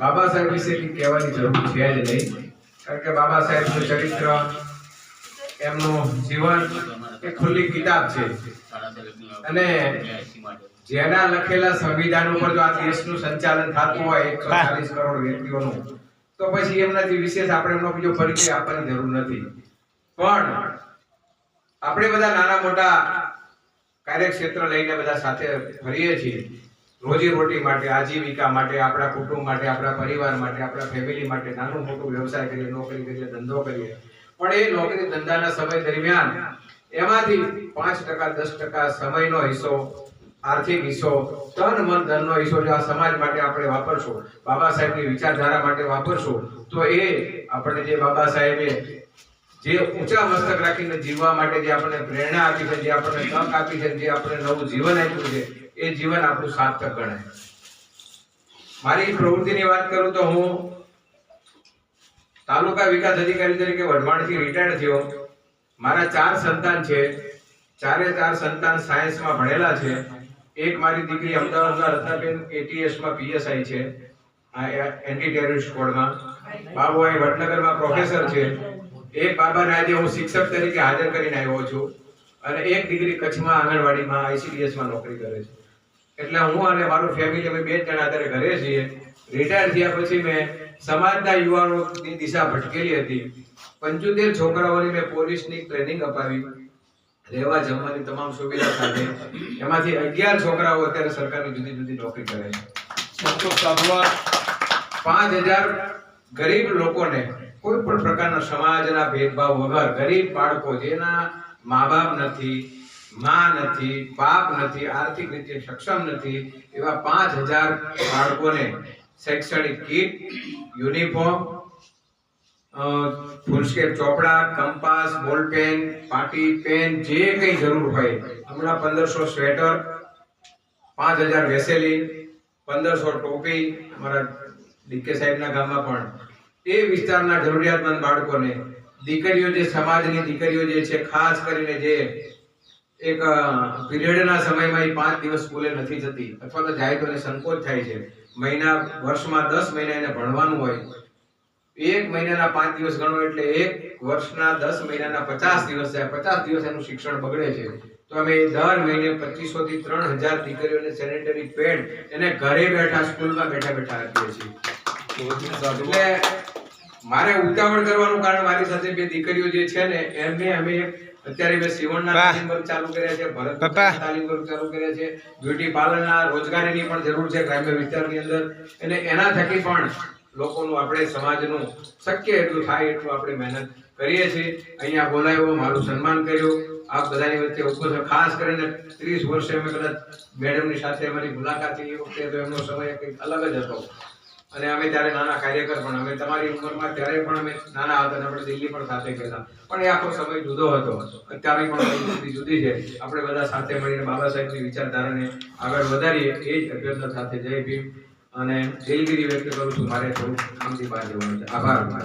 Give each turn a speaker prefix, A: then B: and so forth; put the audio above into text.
A: બાબા સાહેબ વિશે કહેવાની જરૂર છે જ નહીં. કારણ કે બાબા સાહેબનું ચરિત્ર એમનું જીવન એ ખુલ્લી કિતાબ છે. અને જેના લખેલા સંવિધાન ઉપર જો આ દેશનું સંચાલન થતું હોય એકસો ચાલીસ કરોડ વ્યક્તિઓનું તો પછી એમનાથી વિશેષ આપણે એમનો બીજો પરિચય આપવાની જરૂર નથી. પણ આપણે બધા નાના મોટા કાર્યક્ષેત્ર લઈને બધા સાથે ફરીએ છીએ. રોજી રોટી માટે, આજીવિકા માટે, આપણા કુટુંબ માટે, આપણા પરિવાર માટે, આપણા ફેમિલી માટે નાનું મોટું વ્યવસાય કરીએ, નોકરી કરીએ, ધંધો કરીએ. પણ એ નોકરી ધંધાના સમય દરમિયાન એમાંથી પાંચ ટકા, દસ ટકા સમયનો હિસ્સો, આર્થિક હિસ્સો, તન, મન, ધનનો હિસ્સો જો આ સમાજ માટે આપણે વાપરશું, બાબા સાહેબની વિચારધારા માટે વાપરશું, તો એ આપણે જે બાબા સાહેબે જે ઊંચા મસ્તક રાખીને જીવવા માટે જે આપણને પ્રેરણા આપી છે, જે આપણને તક આપી છે, જે આપણને નવું જીવન આપ્યું છે, એ જીવન આપણું સાર્થક ગણાય. મારી પ્રવૃત્તિની વાત કરું તો હું તાલુકા વિકાસ અધિકારી તરીકે વઢવાણથી રિટાયર્ડ થયો. મારા ચાર સંતાન છે, ચારે ચાર સંતાન સાયન્સમાં ભણેલા છે. એક મારી દીકરી અમદાવાદમાં રત્નાબેન એટીએસમાં પીએસઆઈ છે એન્ટી ટેરરિસ્ટ સ્કોડમાં બાબુભાઈ વડનગરમાં પ્રોફેસર છે. એક બાબાને આજે હું શિક્ષક તરીકે હાજર કરીને આવ્યો છું અને એક ડિગ્રી કચ્છમાં આંગણવાડીમાં આઈસીડીએસમાં માં નોકરી કરે છે. એટલે હું અને મારું ફેમિલી અમે બે જણા અત્યારે ઘરે છીએ. રિટાયર થયા પછી મેં સમાજના યુવાનોની દિશા ભટકેલી હતી. પંચોતેર છોકરાઓની મેં પોલીસની ટ્રેનિંગ અપાવી. રહેવા જમવાની તમામ સુવિધા સાથે. એમાંથી અગિયાર છોકરાઓ અત્યારે સરકારની જુદી જુદી નોકરી કરે છે. પાંચ હજાર ગરીબ લોકોને કોઈ પણ પ્રકારના સમાજના ભેદભાવ વગર ગરીબ બાળકો જેના મા બાપ નથી, માં નથી, બાપ નથી, આર્થિક રીતે સક્ષમ નથી, એવા પાંચ હજાર બાળકોને શૈક્ષણિક કીટ, યુનિફોર્મ ફૂલસ્કેપ ચોપડા, કંપાસ, બોલ પેન, પાટી, પેન, જે કંઈ જરૂર હોય. હમણાં પંદરસો સ્વેટર, પાંચ હજાર વેસેલી પંદરસો ટોપી, અમારા ડીકે સાહેબના ગામમાં પણ. એ વિસ્તારના જરૂરિયાતમંદ બાળકોને દીકરીઓ જે સમાજની દીકરીઓ જે છે, ખાસ કરીને જે એક પીરિયડના સમયમાં એ પાંચ દિવસ સ્કૂલે નથી જતી અથવા તો જાય તો એને સંકોચ થાય છે. મહિના, વર્ષમાં દસ મહિના એને ભણવાનું હોય. એક મહિનાના પાંચ દિવસ ગણો એટલે એક વર્ષના દસ મહિનાના પચાસ દિવસ જાય પચાસ દિવસ એનું શિક્ષણ બગડે છે. તો અમે દર મહિને પચીસો થી ત્રણ હજાર દીકરીઓને સેનેટરી પેડ એને ઘરે બેઠા સ્કૂલમાં બેઠા બેઠા આપીએ છીએ. એટલે મારે ઉતાવળ કરવાનું કારણ મારી સાથે બે દીકરીઓ જે છે ને એમને અમે અત્યારે મેં સીવણના. તાલીમ વર્ગ ચાલુ કર્યા છે ભરત તાલીમ વર્ગ ચાલુ કર્યા છે બ્યુટી પાર્લરના રોજગારીની પણ જરૂર છે ગ્રામ્ય વિસ્તારની અંદર. અને એના થકી પણ લોકોનું આપણે સમાજનું શક્ય એટલું થાય એટલું આપણે મહેનત કરીએ છીએ. અહીંયા બોલાવ્યો મારું સન્માન કર્યું. આપ બધાની વચ્ચે ઊભો છો. ખાસ કરીને ત્રીસ વર્ષે અમે કદાચ મેડમની સાથે અમારી મુલાકાત થઈ એ વખતે તો એમનો સમય કંઈક અલગ જ હતો. અને અમે ત્યારે નાના કાર્યકર પણ, અમે તમારી ઉંમરમાં ત્યારે પણ અમે નાના હતા અને આપણે દિલ્હી પણ સાથે ગયેલા. પણ એ આખો સમય જુદો હતો. અત્યારે પણ પરિસ્થિતિ જુદી છે. આપણે બધા સાથે મળીને બાબા સાહેબની વિચારધારાને આગળ વધારીએ. એ જ અભ્યર્થના સાથે જય ભીમ. અને દિલગીરી વ્યક્ત કરું છું. મારે થોડું કામથી બહાર જવાનું છે. આભાર.